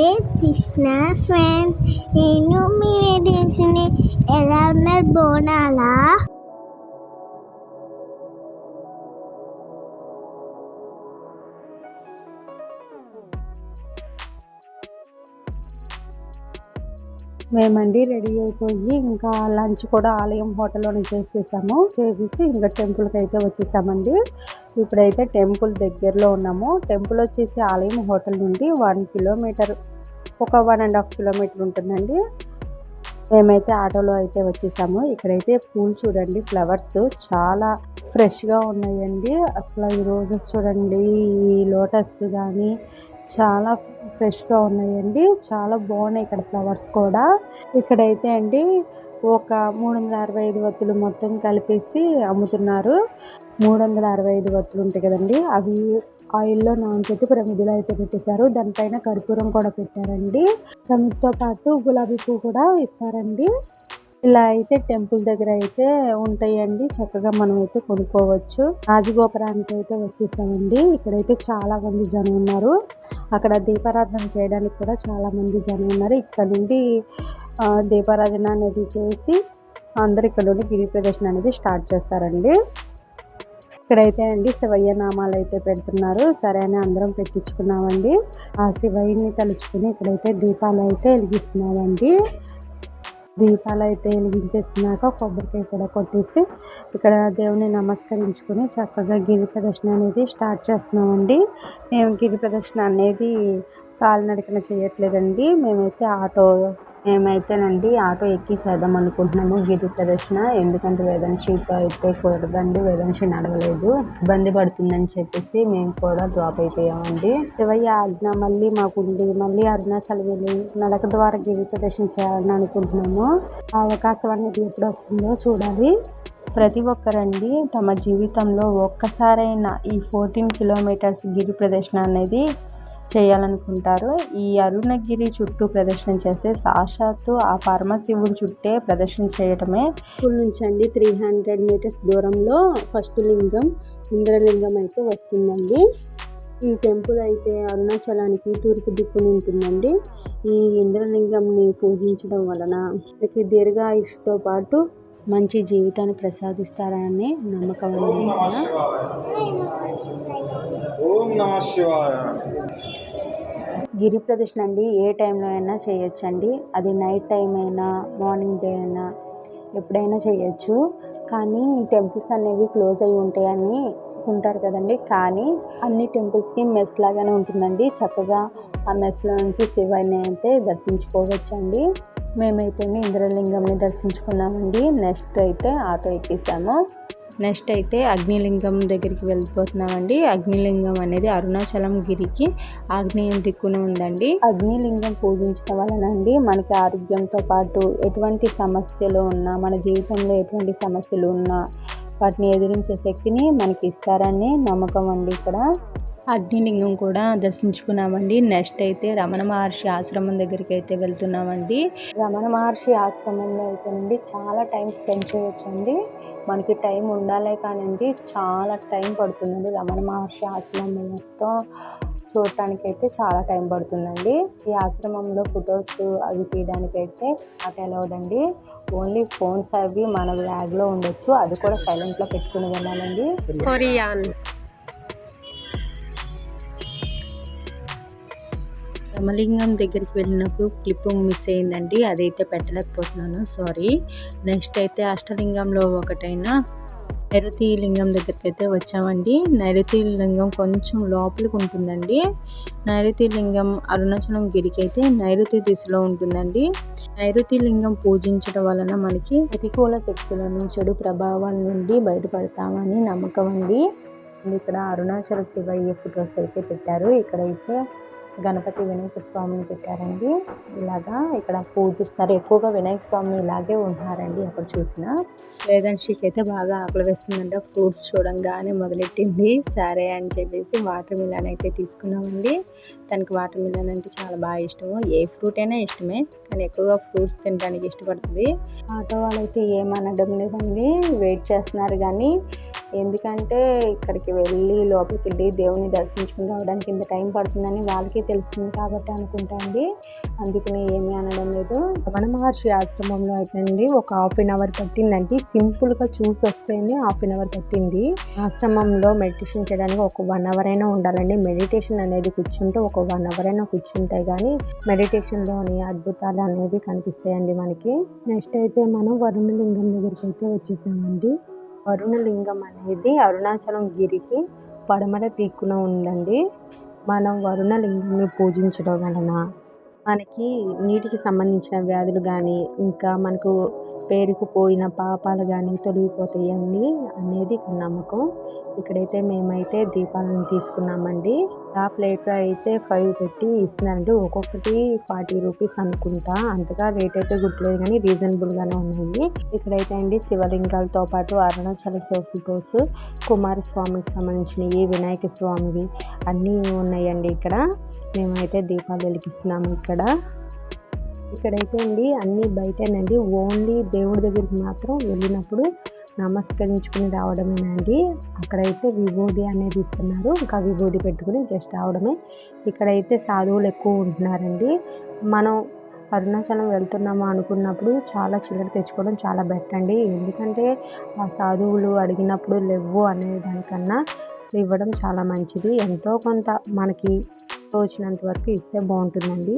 పేరు కృష్ణ ఫ్రెండ్ నేను మీ వెడ్డింగ్స్ని ఎలా ఉన్నారు బోనాలా మేమండి రెడీ అయిపోయి ఇంకా లంచ్ కూడా ఆలయం హోటల్లోనే చేసేసాము. చేసేసి ఇంకా టెంపుల్కి అయితే వచ్చేసామండి. ఇప్పుడైతే టెంపుల్ దగ్గరలో ఉన్నాము. టెంపుల్ వచ్చేసి ఆలయం హోటల్ నుండి వన్ కిలోమీటర్ ఒక వన్ అండ్ హాఫ్ కిలోమీటర్ ఉంటుందండి. మేమైతే ఆటోలో అయితే వచ్చేసాము. ఇక్కడైతే పూలు చూడండి ఫ్లవర్స్ చాలా ఫ్రెష్గా ఉన్నాయండి. అసలు ఈ రోజెస్ చూడండి ఈ లోటస్ కానీ చాలా ఫ్రెష్గా ఉన్నాయండి. చాలా బాగున్నాయి ఇక్కడ ఫ్లవర్స్ కూడా. ఇక్కడైతే అండి ఒక మూడు వందల అరవై ఐదు వత్తులు మొత్తం కలిపేసి అమ్ముతున్నారు. మూడు వందల అరవై ఐదు వత్తులు ఉంటాయి కదండి. అవి ఆయిల్లో నానబెట్టి ప్రమిదిలో అయితే పెట్టేశారు. దానిపైన కర్పూరం కూడా పెట్టారండి. ప్రమిదితో పాటు గులాబీ పువ్వు కూడా ఇస్తారండి. ఇలా అయితే టెంపుల్ దగ్గర అయితే ఉంటాయండి. చక్కగా మనం అయితే కొనుక్కోవచ్చు. రాజగోపురానికి అయితే వచ్చేసామండి. ఇక్కడైతే చాలా మంది జనం ఉన్నారు. అక్కడ దీపారాధన చేయడానికి కూడా చాలా మంది జనం ఉన్నారు. ఇక్కడ నుండి ఆ, దీపారాధన అనేది చేసి అందరు ఇక్కడ నుండి గిరి ప్రదర్శన అనేది స్టార్ట్ చేస్తారండి. ఇక్కడైతే అండి శివయ్య నామాలు అయితే పెడుతున్నారు. సరే అని అందరం పెట్టించుకున్నామండి. ఆ శివయ్యని తలుచుకుని ఇక్కడైతే దీపాలు అయితే వెలిగిస్తున్నామండి. దీపాలు అయితే వెలిగించేసినాక కొబ్బరికాయ కూడా కొట్టేసి ఇక్కడ దేవుని నమస్కరించుకుని చక్కగా గిరి ప్రదర్శన అనేది స్టార్ట్ చేస్తున్నామండి. మేము గిరి ప్రదర్శన అనేది కాలినడకన చేయట్లేదండి. మేమైతే ఆటో మేమైతేనండి ఆటో ఎక్కి చేద్దాం అనుకుంటున్నాము. గిరి ప్రదర్శన ఎందుకంటే వేదనశితో అయితే కుదరదండి. వేదనశి నడవలేదు. ఇబ్బంది పడుతుందని చెప్పేసి మేము కూడా డ్రాప్ అయిపోయామండి. శివయ్య ఆజ్ఞ మళ్ళీ మాకుండి మళ్ళీ అరుణాచల్ వెళ్ళి నడక ద్వారా గిరి ప్రదర్శన చేయాలని అనుకుంటున్నాము. ఆ అవకాశం అనేది ఎప్పుడు వస్తుందో చూడాలి. ప్రతి ఒక్కరండి తమ జీవితంలో ఒక్కసారైనా ఈ ఫోర్టీన్ కిలోమీటర్స్ గిరి ప్రదర్శన అనేది చేయాలనుకుంటారు ఈ అరుణగిరి చుట్టూ ప్రదర్శన చేసే సాక్షాత్తు ఆ పరమశివుడి చుట్టే ప్రదర్శన చేయటమే. స్కూల్ నుంచి అండి త్రీ హండ్రెడ్ మీటర్స్ దూరంలో ఫస్ట్ లింగం ఇంద్రలింగం అయితే వస్తుందండి. ఈ టెంపుల్ అయితే అరుణాచలానికి తూర్పు దిక్కున ఉంటుందండి. ఈ ఇంద్రలింగంని పూజించడం వలన మనకి దీర్ఘాయుషుతో పాటు మంచి జీవితాన్ని ప్రసాదిస్తారని నమ్మకం ఉంది ఇక్కడ ఓం నమ శివాయ. గిరి ప్రదర్శన అండి ఏ టైంలో అయినా చేయొచ్చు అండి అది నైట్ టైం అయినా మార్నింగ్ డే అయినా ఎప్పుడైనా చేయొచ్చు. కానీ టెంపుల్స్ అనేవి క్లోజ్ అయి ఉంటాయని ఉంటారు కదండి. కానీ అన్ని టెంపుల్స్కి మెస్ లాగానే ఉంటుందండి. చక్కగా ఆ మెస్లో నుంచి శివాయిని అయితే దర్శించుకోవచ్చు అండి మేమైతే ఇంద్రలింగంని దర్శించుకున్నామండి. నెక్స్ట్ అయితే ఆటో ఎక్కేసాము. నెక్స్ట్ అయితే అగ్నిలింగం దగ్గరికి వెళ్ళిపోతున్నామండి. అగ్నిలింగం అనేది అరుణాచలం గిరికి ఆగ్నేయం దిక్కున ఉందండి. అగ్నిలింగం పూజించడం వలన అండి మనకి ఆరోగ్యంతో పాటు ఎటువంటి సమస్యలు ఉన్నా మన జీవితంలో ఎటువంటి సమస్యలు ఉన్నా వాటిని ఎదిరించే శక్తిని మనకి ఇస్తారని నమ్మకం అండి ఇక్కడ. అగ్నిలింగం కూడా దర్శించుకున్నామండి. నెక్స్ట్ అయితే రమణ మహర్షి ఆశ్రమం దగ్గరికి అయితే వెళ్తున్నామండి. రమణ మహర్షి ఆశ్రమంలో అయితేనండి చాలా టైం స్పెండ్ చేయొచ్చండి. మనకి టైం ఉండాలే కానండి చాలా టైం పడుతుందండి రమణ మహర్షి ఆశ్రమం మొత్తం చూడటానికి అయితే చాలా టైం పడుతుందండి. ఈ ఆశ్రమంలో ఫొటోస్ అవి తీయడానికి అయితే అటు అలౌడ్ అండి ఓన్లీ ఫోన్స్ అవి మన బ్యాగ్లో ఉండొచ్చు. అది కూడా సైలెంట్లో పెట్టుకుని వెళ్ళాలండి. కొరియాన్. యమలింగం దగ్గరికి వెళ్ళినప్పుడు క్లిప్ మిస్ అయిందండి అదైతే పెట్టలేకపోతున్నాను సారీ. నెక్స్ట్ అయితే అష్టలింగంలో ఒకటైన నైరుతి లింగం దగ్గరికి అయితే వచ్చామండి. నైరుతి లింగం కొంచెం లోపలికి ఉంటుందండి. నైరుతి లింగం అరుణాచలం గిరికి అయితే నైరుతి దిశలో ఉంటుందండి. నైరుతి లింగం పూజించడం వలన మనకి ప్రతికూల శక్తులను చెడు ప్రభావాల నుండి బయటపడతామని నమ్మకం అండి ఇక్కడ అరుణాచల శివయ్య ఫొటోస్ అయితే పెట్టారు. ఇక్కడైతే గణపతి వినాయక స్వామిని పెట్టారండి. ఇలాగా ఇక్కడ పూజిస్తారు ఎక్కువగా వినాయక స్వామి ఇలాగే ఉంటున్నారండి అక్కడ చూసిన. వేదాంశికి అయితే బాగా ఆకలి వేస్తుందంట. ఫ్రూట్స్ చూడంగానే మొదలెట్టింది. సరే అని చెప్పేసి వాటర్ మిలన్ అయితే తీసుకున్నామండి. తనకి వాటర్ మిలన్ అంటే చాలా బాగా ఇష్టము. ఏ ఫ్రూట్ అయినా ఇష్టమే కానీ ఎక్కువగా ఫ్రూట్స్ తినడానికి ఇష్టపడుతుంది. ఆటో వాళ్ళైతే ఏమనడం లేదండి. వెయిట్ చేస్తున్నారు కానీ ఎందుకంటే ఇక్కడికి వెళ్ళి లోపలికి వెళ్ళి దేవుని దర్శించుకుని రావడానికి ఇంత టైం పడుతుందని వాళ్ళకి తెలుస్తుంది కాబట్టి అనుకుంటా అండి. అందుకని ఏమీ అనడం లేదు. రమణ మహర్షి ఆశ్రమంలో అయితే అండి ఒక హాఫ్ అన్ అవర్ పట్టిందండి. సింపుల్గా చూసి వస్తేనే హాఫ్ అన్ అవర్ పట్టింది. ఆశ్రమంలో మెడిటేషన్ చేయడానికి ఒక వన్ అవర్ అయినా ఉండాలండి. మెడిటేషన్ అనేది కూర్చుంటే ఒక వన్ అవర్ అయినా కూర్చుంటాయి కానీ మెడిటేషన్లోని అద్భుతాలు అనేవి కనిపిస్తాయండి మనకి. నెక్స్ట్ అయితే మనం వరుణలింగం దగ్గరికి అయితే వచ్చేసామండి. వరుణలింగం అనేది అరుణాచలం గిరికి పడమర దిక్కున ఉందండి. మనం వరుణలింగంని పూజించడం వలన మనకి నీటికి సంబంధించిన వ్యాధులు కానీ ఇంకా మనకు పేరుకుపోయిన పాపాలు కానీ తొలగిపోతాయండి అనేది ఇక్కడ నమ్మకం. ఇక్కడైతే మేమైతే దీపాలను తీసుకున్నామండి. ఆ ప్లేట్లో అయితే ఫైవ్ పెట్టి ఇస్తున్నారండి. ఒక్కొక్కటి ఫార్టీ రూపీస్ అనుకుంటా. అంతగా రేట్ అయితే గుర్తులేదు కానీ రీజనబుల్గానే ఉన్నాయి. ఇక్కడైతే అండి శివలింగాలతో పాటు అరుణాచల శివ ఫోటోస్ కుమారస్వామికి సంబంధించినవి వినాయక స్వామివి అన్నీ ఉన్నాయండి ఇక్కడ. మేమైతే దీపాలు వెలిగిస్తున్నాము ఇక్కడ. ఇక్కడైతే అండి అన్నీ బయటేనండి. ఓన్లీ దేవుడి దగ్గరికి మాత్రం వెళ్ళినప్పుడు నమస్కరించుకుని రావడమేనండి అక్కడైతే విభూది అనేది ఇస్తున్నారు. ఇంకా విభూది పెట్టుకుని జస్ట్ రావడమే. ఇక్కడైతే సాధువులు ఎక్కువ ఉంటున్నారండి. మనం అరుణాచలం వెళ్తున్నాము అనుకున్నప్పుడు చాలా చిల్లర తెచ్చుకోవడం చాలా బెటర్ అండి. ఎందుకంటే ఆ సాధువులు అడిగినప్పుడు లేవు అనే దానికన్నా ఇవ్వడం చాలా మంచిది. ఎంతో కొంత మనకి తోచినంత వరకు ఇస్తే బాగుంటుందండి.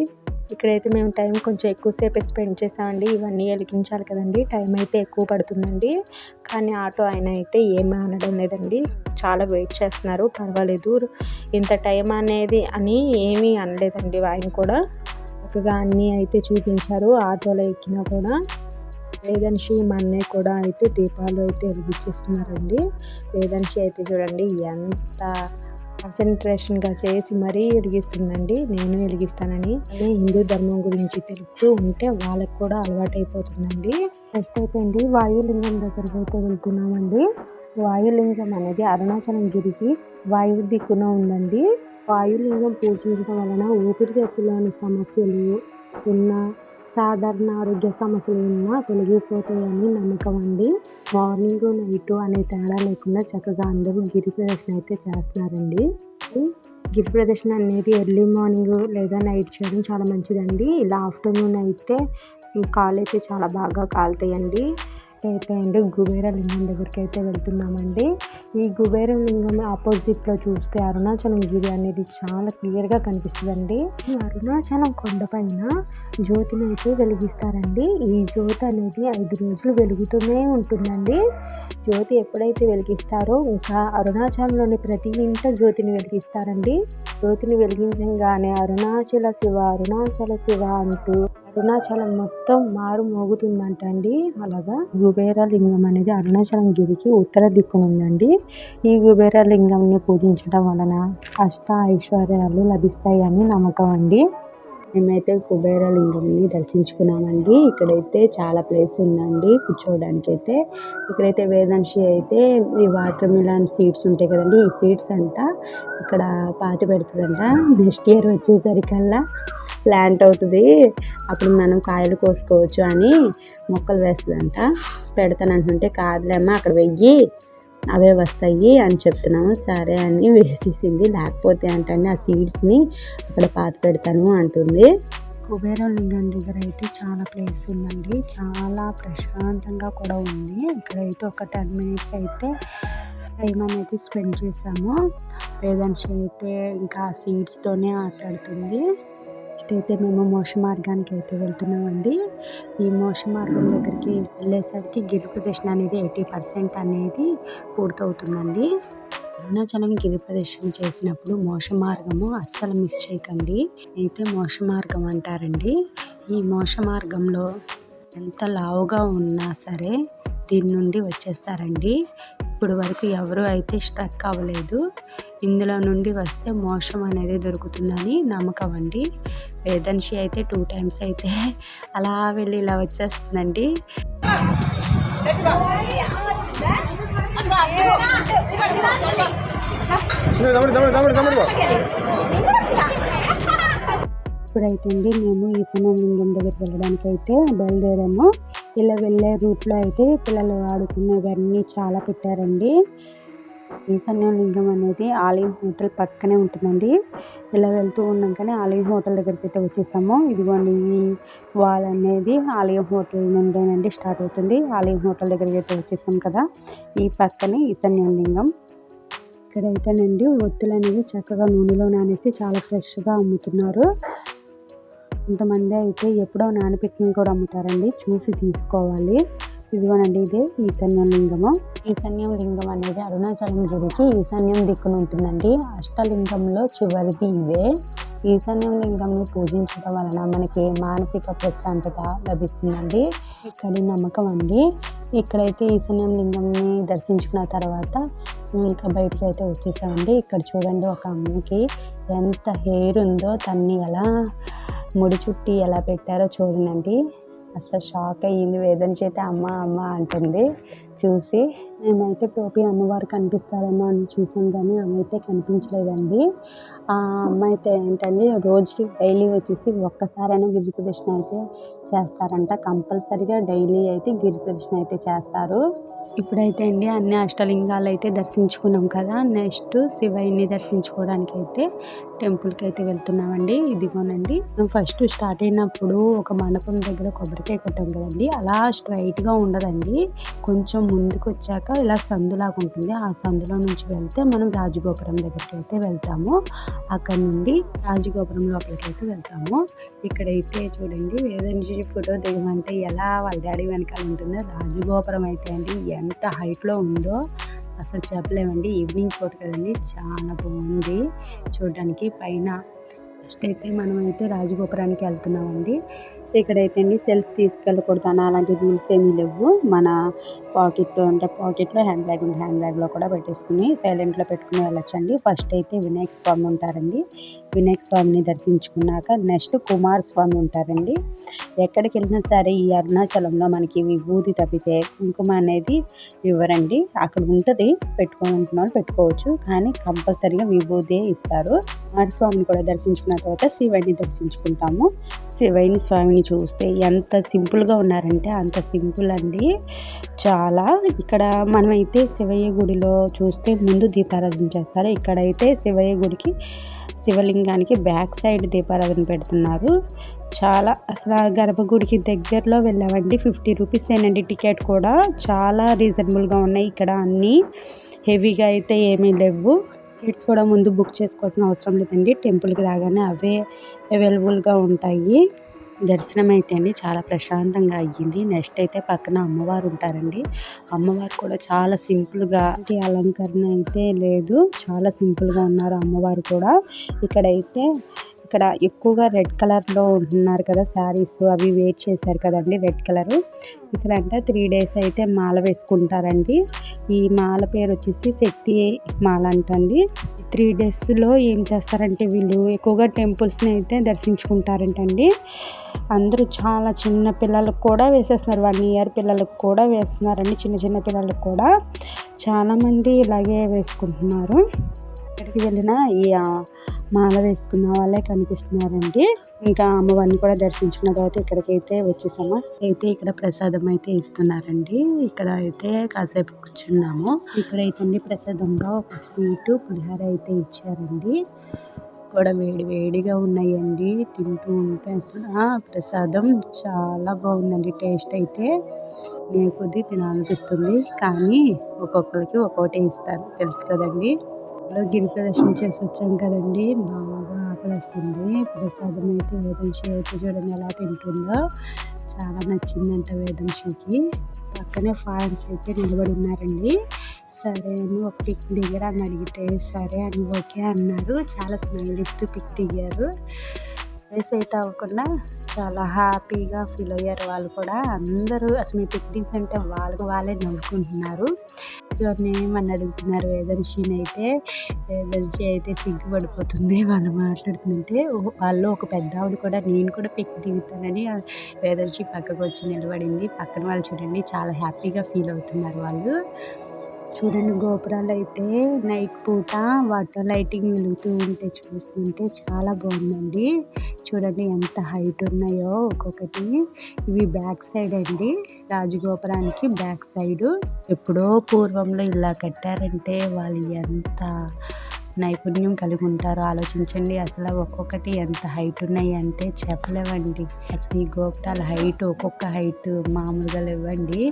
ఇక్కడైతే మేము టైం కొంచెం ఎక్కువసేపు స్పెండ్ చేసామండి ఇవన్నీ వెలిగించాలి కదండి. టైం అయితే ఎక్కువ పడుతుందండి. కానీ ఆటో ఆయన అయితే ఏమీ అనడం లేదండి. చాలా వెయిట్ చేస్తున్నారు. పర్వాలేదు. ఇంత టైం అనేది అని ఏమీ అనలేదండి ఆయన కూడా. చక్కగా అన్నీ అయితే చూపించారు. ఆటోలో ఎక్కినా కూడా. వేదన్షి మన్నే కూడా అయితే దీపాలు అయితే వెలిగించేస్తున్నారండి. వేదన్షి అయితే చూడండి ఎంత కాన్సన్ట్రేషన్గా చేసి మరీ వెలిగిస్తుందండి నేను వెలిగిస్తానని హిందూ ధర్మం గురించి తెలుపుతూ ఉంటే వాళ్ళకి కూడా అలవాటైపోతుందండి. నెక్స్ట్ అయితే అండి వాయులింగం దగ్గరికి అయితే వెళ్తున్నామండి. వాయులింగం అనేది అరుణాచలం గిరికి వాయువు దిక్కున ఉందండి. వాయులింగం పూజించడం వలన ఊపిరితిత్తులోని సమస్యలు ఉన్న సాధారణ ఆరోగ్య సమస్యలు ఉన్నా తొలగిపోతాయని నమ్మకం అండి. మార్నింగ్ నైట్ అనే తేడా లేకుండా చక్కగా అందరూ గిరి ప్రదర్శన అయితే చేస్తున్నారండి. గిరి ప్రదర్శన అనేది ఎర్లీ మార్నింగ్ లేదా నైట్ చేయడం చాలా మంచిదండి. ఇలా ఆఫ్టర్నూన్ అయితే కాళ్ళు అయితే చాలా బాగా కాలుతాయండి. అయితే అండి కుబేర లింగం దగ్గరికి అయితే వెళ్తున్నామండి. ఈ కుబేర లింగం ఆపోజిట్లో చూస్తే అరుణాచలం గిరి అనేది చాలా క్లియర్గా కనిపిస్తుందండి. ఈ అరుణాచలం కొండపైన జ్యోతిని అయితే వెలిగిస్తారండి. ఈ జ్యోతి అనేది ఐదు రోజులు వెలుగుతూనే ఉంటుందండి. జ్యోతి ఎప్పుడైతే వెలిగిస్తారో ఇంకా అరుణాచలంలోని ప్రతి ఇంట జ్యోతిని వెలిగిస్తారండి. జ్యోతిని వెలిగించగానే అరుణాచల శివ అరుణాచల శివ అంటూ అరుణాచలం మొత్తం మారు మోగుతుందంట అండి అలాగా కుబేర లింగం అనేది అరుణాచలం గిరికి ఉత్తర దిక్కున ఉందండి. ఈ కుబేర లింగంని పూజించడం వలన అష్ట ఐశ్వర్యాలు లభిస్తాయి అని నమ్మకం అండి. మేమైతే కుబేరలింగంని దర్శించుకున్నామండి. ఇక్కడైతే చాలా ప్లేస్ ఉందండి కూర్చోవడానికి అయితే ఇక్కడైతే వేదాంశి అయితే ఈ వాటర్ మిలాన్ సీడ్స్ ఉంటాయి కదండి ఈ సీడ్స్ అంట ఇక్కడ పాతి పెడుతుందంట. నెక్స్ట్ ఇయర్ వచ్చేసరికల్లా ప్లాంట్ అవుతుంది. అప్పుడు మనం కాయలు కోసుకోవచ్చు అని మొక్కలు వేస్తుందంట. పెడతానంటుంటే కాదులేమ్మా అక్కడ వెయ్యి. అవే వస్తాయి అని చెప్తున్నాము. సరే అని వేసేసింది. లేకపోతే అంటే ఆ సీడ్స్ని అక్కడ పాతి పెడతాను అంటుంది. కుబేర లింగం దగ్గర అయితే చాలా ప్లేస్ ఉందండి. చాలా ప్రశాంతంగా కూడా ఉంది. ఇక్కడైతే ఒక టెన్ మినిట్స్ అయితే టైం అనేది స్పెండ్ చేసాము. వేదాంశ అయితే ఇంకా సీడ్స్తోనే ఆటాడుతుంది. నెక్స్ట్ అయితే మేము మోస మార్గానికి అయితే వెళ్తున్నామండి. ఈ మోస మార్గం దగ్గరికి వెళ్ళేసరికి గిరి ప్రదర్శన అనేది ఎయిటీ పర్సెంట్ అనేది పూర్తవుతుందండి. అరుణాచలం గిరి ప్రదర్శన చేసినప్పుడు మోస మార్గము అస్సలు మిస్ చేయకండి. అయితే మోస మార్గం అంటారండి. ఈ మోస మార్గంలో ఎంత లావుగా ఉన్నా సరే దీని నుండి వచ్చేస్తారండి. ఇప్పుడు వరకు ఎవరు అయితే స్ట్రక్ అవ్వలేదు ఇందులో నుండి వస్తే మోసం అనేది దొరుకుతుందని నమ్మకం అండి. వేదన్షి అయితే టూ టైమ్స్ అయితే అలా వెళ్ళి ఇలా వచ్చేస్తుందండి. ఇప్పుడైతే అండి మేము ఈ లింగం దగ్గరికి వెళ్ళడానికి అయితే బయలుదేరాము. ఇలా వెళ్ళే రూట్లో అయితే పిల్లలు ఆడుకునేవన్నీ చాలా పెట్టారండి. ఈశాన్యలింగం అనేది ఆలయం హోటల్ పక్కనే ఉంటుందండి. ఇలా వెళ్తూ ఉన్నాకనే ఆలయం హోటల్ దగ్గరికి అయితే వచ్చేసాము. ఇదిగోండి ఈ వాల్ అనేది ఆలయం హోటల్ నుండేనండి స్టార్ట్ అవుతుంది. ఆలయం హోటల్ దగ్గరికి అయితే వచ్చేసాం కదా ఈ పక్కనే ఈశాన్యలింగం. ఇక్కడైతేనండి ఒత్తులు అనేవి చక్కగా నూనెలో నానేసి చాలా ఫ్రెష్గా అమ్ముతున్నారు. కొంతమంది అయితే ఎప్పుడో నానబెట్టినవి కూడా అమ్ముతారండి. చూసి తీసుకోవాలి. ఇదిగోనండి ఇదే ఈశాన్యం లింగము. ఈశాన్యం లింగం అనేది అరుణాచలం గిరికి ఈశాన్యం దిక్కున ఉంటుందండి. అష్టలింగంలో చివరిది ఇదే. ఈశాన్యం లింగంని పూజించడం వలన మనకి మానసిక ప్రశాంతత లభిస్తుందండి. ఇక్కడి నమ్మకం అండి. ఇక్కడైతే ఈశాన్యం లింగంని దర్శించుకున్న తర్వాత ఇంకా బయటికి అయితే వచ్చేసామండి. ఇక్కడ చూడండి ఒక అమ్మకి ఎంత హెయిర్ ఉందో తన్ని ఎలా ముడి చుట్టి ఎలా పెట్టారో చూడండి అసలు షాక్ అయ్యింది. వేదన చేత అమ్మ అమ్మ అంటుంది. చూసి మేమైతే టోపీ అమ్మవారు కనిపిస్తారేమో అని చూసాం కానీ ఆమె అయితే కనిపించలేదండి. ఆ అమ్మ అయితే ఏంటండి రోజుకి డైలీ వచ్చేసి ఒక్కసారైనా గిరి ప్రదర్శన అయితే చేస్తారంట. కంపల్సరిగా డైలీ అయితే గిరి ప్రదర్శన అయితే చేస్తారు. ఇప్పుడైతే అండి అన్ని అష్టలింగాలు అయితే దర్శించుకున్నాం కదా. నెక్స్ట్ శివయ్యని దర్శించుకోవడానికి అయితే టెంపుల్కి అయితే వెళ్తున్నామండి. ఇదిగోనండి. మేము ఫస్ట్ స్టార్ట్ అయినప్పుడు ఒక మండపం దగ్గర కొబ్బరికాయ కొట్టాం కదండి. అలా స్ట్రైట్గా ఉండదండి. కొంచెం ముందుకు వచ్చాక ఇలా సందులాగా ఉంటుంది. ఆ సందులో నుంచి వెళ్తే మనం రాజగోపురం దగ్గరికి అయితే వెళ్తాము. అక్కడ నుండి రాజగోపురం లోపలికి అయితే వెళ్తాము. ఇక్కడైతే చూడండి వేదంజీ ఫోటో దిగమంటే ఎలా వాళ్ళ డాడీ వెనకాల ఉంటుందో. రాజగోపురం అయితే అండి ఎంత హైట్లో ఉందో. అసలు చెప్పలేమండి. ఈవినింగ్ పూట కదండి. చాలా బాగుంది చూడడానికి. పైన ఫస్ట్ అయితే మనం అయితే రాజగోపురానికి వెళ్తున్నామండి. ఇక్కడైతే అండి సెల్స్ తీసుకెళ్ళకూడదు అని అలాంటి రూల్స్ ఏమీ లేవు. మన పాకెట్లో అంటే పాకెట్లో హ్యాండ్ బ్యాగ్ ఉంటే హ్యాండ్ బ్యాగ్లో కూడా పెట్టేసుకుని సైలెంట్లో పెట్టుకుని వెళ్ళొచ్చండి. ఫస్ట్ అయితే వినాయక స్వామి ఉంటారండి. వినాయక స్వామిని దర్శించుకున్నాక నెక్స్ట్ కుమార్ స్వామి ఉంటారండి. ఎక్కడికి వెళ్ళినా సరే ఈ అరుణాచలంలో మనకి విభూతి తప్పితే కుంకుమ అనేది ఇవ్వరండి. అక్కడ ఉంటుంది పెట్టుకోవాలనుకున్న వాళ్ళు పెట్టుకోవచ్చు. కానీ కంపల్సరీగా విభూతి ఇస్తారు. కుమార్ స్వామిని కూడా దర్శించుకున్న తర్వాత శివయ్యని దర్శించుకుంటాము. శివయ్యని స్వామిని చూస్తే ఎంత సింపుల్గా ఉన్నారంటే అంత సింపుల్ అండి. చాలా ఇక్కడ మనమైతే శివయ్య గుడిలో చూస్తే ముందు దీపారాధన చేస్తారు. ఇక్కడైతే శివయ్య గుడికి శివలింగానికి బ్యాక్ సైడ్ దీపారాధన పెడుతున్నారు. చాలా అసలు ఆ గర్భగుడికి దగ్గరలో వెళ్ళామండి. ఫిఫ్టీ రూపీస్ ఏనండి టికెట్ కూడా. చాలా రీజనబుల్గా ఉన్నాయి ఇక్కడ అన్నీ. హెవీగా అయితే ఏమీ లేవు. టికెట్స్ కూడా ముందు బుక్ చేసుకోవాల్సిన అవసరం లేదండి. టెంపుల్కి రాగానే అవే అవైలబుల్గా ఉంటాయి. దర్శనం అయితే అండి చాలా ప్రశాంతంగా అయ్యింది. నెక్స్ట్ అయితే పక్కన అమ్మవారు ఉంటారండి. అమ్మవారు కూడా చాలా సింపుల్గా ఈ అలంకరణ అయితే లేదు. చాలా సింపుల్గా ఉన్నారు అమ్మవారు కూడా. ఇక్కడైతే ఇక్కడ ఎక్కువగా రెడ్ కలర్లో ఉంటున్నారు కదా శారీస్ అవి వెయిట్ చేశారు కదండి రెడ్ కలర్. ఇక్కడ అంటే త్రీ డేస్ అయితే మాల వేసుకుంటారండి. ఈ మాల పేరు వచ్చేసి శక్తి మాల అంటండి. త్రీ డేస్లో ఏం చేస్తారంటే వీళ్ళు ఎక్కువగా టెంపుల్స్ని అయితే దర్శించుకుంటారంటండి. అందరూ చాలా చిన్న పిల్లలకు కూడా వేసేస్తున్నారు. వన్ ఇయర్ పిల్లలకు కూడా వేస్తున్నారండి. చిన్న చిన్న పిల్లలకు కూడా చాలామంది ఇలాగే వేసుకుంటున్నారు. ఎక్కడికి వెళ్ళినా ఈ మాల వేసుకున్న వాళ్ళే కనిపిస్తున్నారండి. ఇంకా అమ్మవారిని కూడా దర్శించుకున్న తర్వాత ఇక్కడికైతే వచ్చేసాము? అయితే ఇక్కడ ప్రసాదం అయితే ఇస్తున్నారండి. ఇక్కడ అయితే కాసేపు కూర్చున్నాము. ఇక్కడైతే అండి ప్రసాదంగా ఒక స్వీట్ పులిహార అయితే ఇచ్చారండి. కూడా వేడి వేడిగా ఉన్నాయండి. తింటూ ఉంటే అసలు ప్రసాదం చాలా బాగుందండి. టేస్ట్ అయితే నేను కొద్ది తినాలనిపిస్తుంది. కానీ ఒక్కొక్కరికి ఒక్కొక్కటి ఇస్తారు తెలుసు కదండి. లో గిరి ప్రదర్శన చేసి వచ్చాం కదండి. బాగా ఆకలిస్తుంది. ప్రసాదం అయితే వేదం అయితే చూడండి ఎలా తింటుందో. చాలా నచ్చిందంట వేదంశికి పక్కనే ఫారెన్స్ అయితే నిలబడి ఉన్నారండి. సరే అని ఒక పిక్ దిగారు అని అడిగితే సరే అని ఓకే అన్నారు. చాలా స్మైల్ ఇస్తూ పిక్ దిగారు. రేస్ అయితే అవ్వకుండా చాలా హ్యాపీగా ఫీల్ అయ్యారు వాళ్ళు కూడా. అందరూ అసలు మీ పిక్నిక్ అంటే వాళ్ళకు వాళ్ళే నవ్వుకుంటున్నారు. ఎవరిని ఏమని అడుగుతున్నారు? వేదర్శిని అయితే వేదర్శి అయితే సిగ్గుపడిపోతుంది వాళ్ళు మాట్లాడుతుంటే. వాళ్ళు ఒక పెద్ద ఆవిడ కూడా నేను కూడా పిక్ దిగుతానని ఆ వేదర్శి పక్కకు వచ్చి నిలబడింది. పక్కన వాళ్ళు చూడండి చాలా హ్యాపీగా ఫీల్ అవుతున్నారు వాళ్ళు. చూడండి గోపురాలు అయితే నైట్ పూట వాటర్ లైటింగ్ వెలుగుతూ ఉంటే చూస్తుంటే చాలా బాగుందండి. చూడండి ఎంత హైట్ ఉన్నాయో ఒక్కొక్కటి. ఇవి బ్యాక్ సైడ్ అండి. రాజగోపురానికి బ్యాక్ సైడ్. ఎప్పుడో పూర్వంలో ఇలా కట్టారంటే వాళ్ళు ఎంత నైపుణ్యం కలిగి ఉంటారో ఆలోచించండి. అసలు ఒక్కొక్కటి ఎంత హైట్ ఉన్నాయి అంటే చెప్పలేవండి అసలు ఈ గోపురాల హైట్ ఒక్కొక్క హైట్ మామూలుగా లేవండి.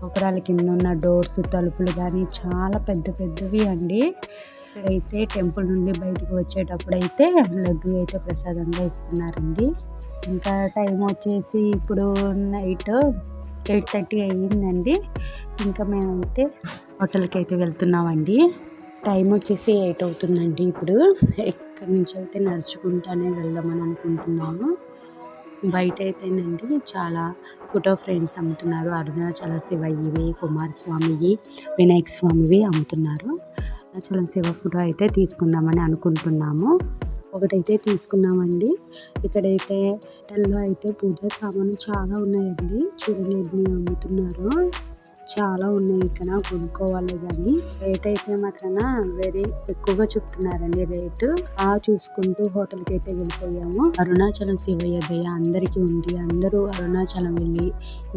గోపురాల కింద ఉన్న డోర్స్ తలుపులు కానీ చాలా పెద్ద పెద్దవి అండి. అయితే టెంపుల్ నుండి బయటకు వచ్చేటప్పుడు అయితే లడ్డు అయితే ప్రసాదంగా ఇస్తున్నారండి. ఇంకా టైం వచ్చేసి ఇప్పుడు నైట్ ఎయిట్ థర్టీ అయ్యిందండి. ఇంకా మేమైతే హోటల్కి అయితే వెళ్తున్నామండి. టైం వచ్చేసి ఎయిట్ అవుతుందండి ఇప్పుడు. ఎక్కడి నుంచి అయితే నడుచుకుంటానే వెళ్దామని అనుకుంటున్నాము బయట అయితేనండి చాలా ఫోటో ఫ్రేమ్స్ అమ్ముతున్నారు. అరుణాచల శివయ్యవి కుమారస్వామివి వినాయక స్వామివి అమ్ముతున్నారు. అరుణాచల శివ ఫోటో అయితే తీసుకుందామని అనుకుంటున్నాము. ఒకటైతే తీసుకున్నామండి ఇక్కడైతే హోటల్లో అయితే పూజ సామాన్లు చాలా ఉన్నాయండి. చూడండి అమ్ముతున్నారు. చాలా ఉన్నాయి ఇక్కడ కొనుక్కోవాలి కానీ. రేట్ అయితే మాత్రాన వెరీ ఎక్కువగా చెప్తున్నారండి రేటు ఆ చూసుకుంటూ హోటల్కి అయితే వెళ్ళిపోయాము. అరుణాచలం శివయ్య దయ అందరికీ ఉంది. అందరూ అరుణాచలం వెళ్ళి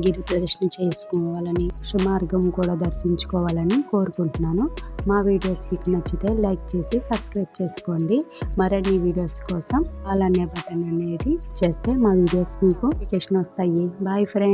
గిరి ప్రదర్శన చేసుకోవాలని సుమార్గం కూడా దర్శించుకోవాలని కోరుకుంటున్నాను. మా వీడియోస్ మీకు నచ్చితే లైక్ చేసి సబ్స్క్రైబ్ చేసుకోండి. మరిన్ని వీడియోస్ కోసం అలానే బటన్ అనేది చేస్తే మా వీడియోస్ మీకు నోటిఫికేషన్ వస్తాయి. Boy friend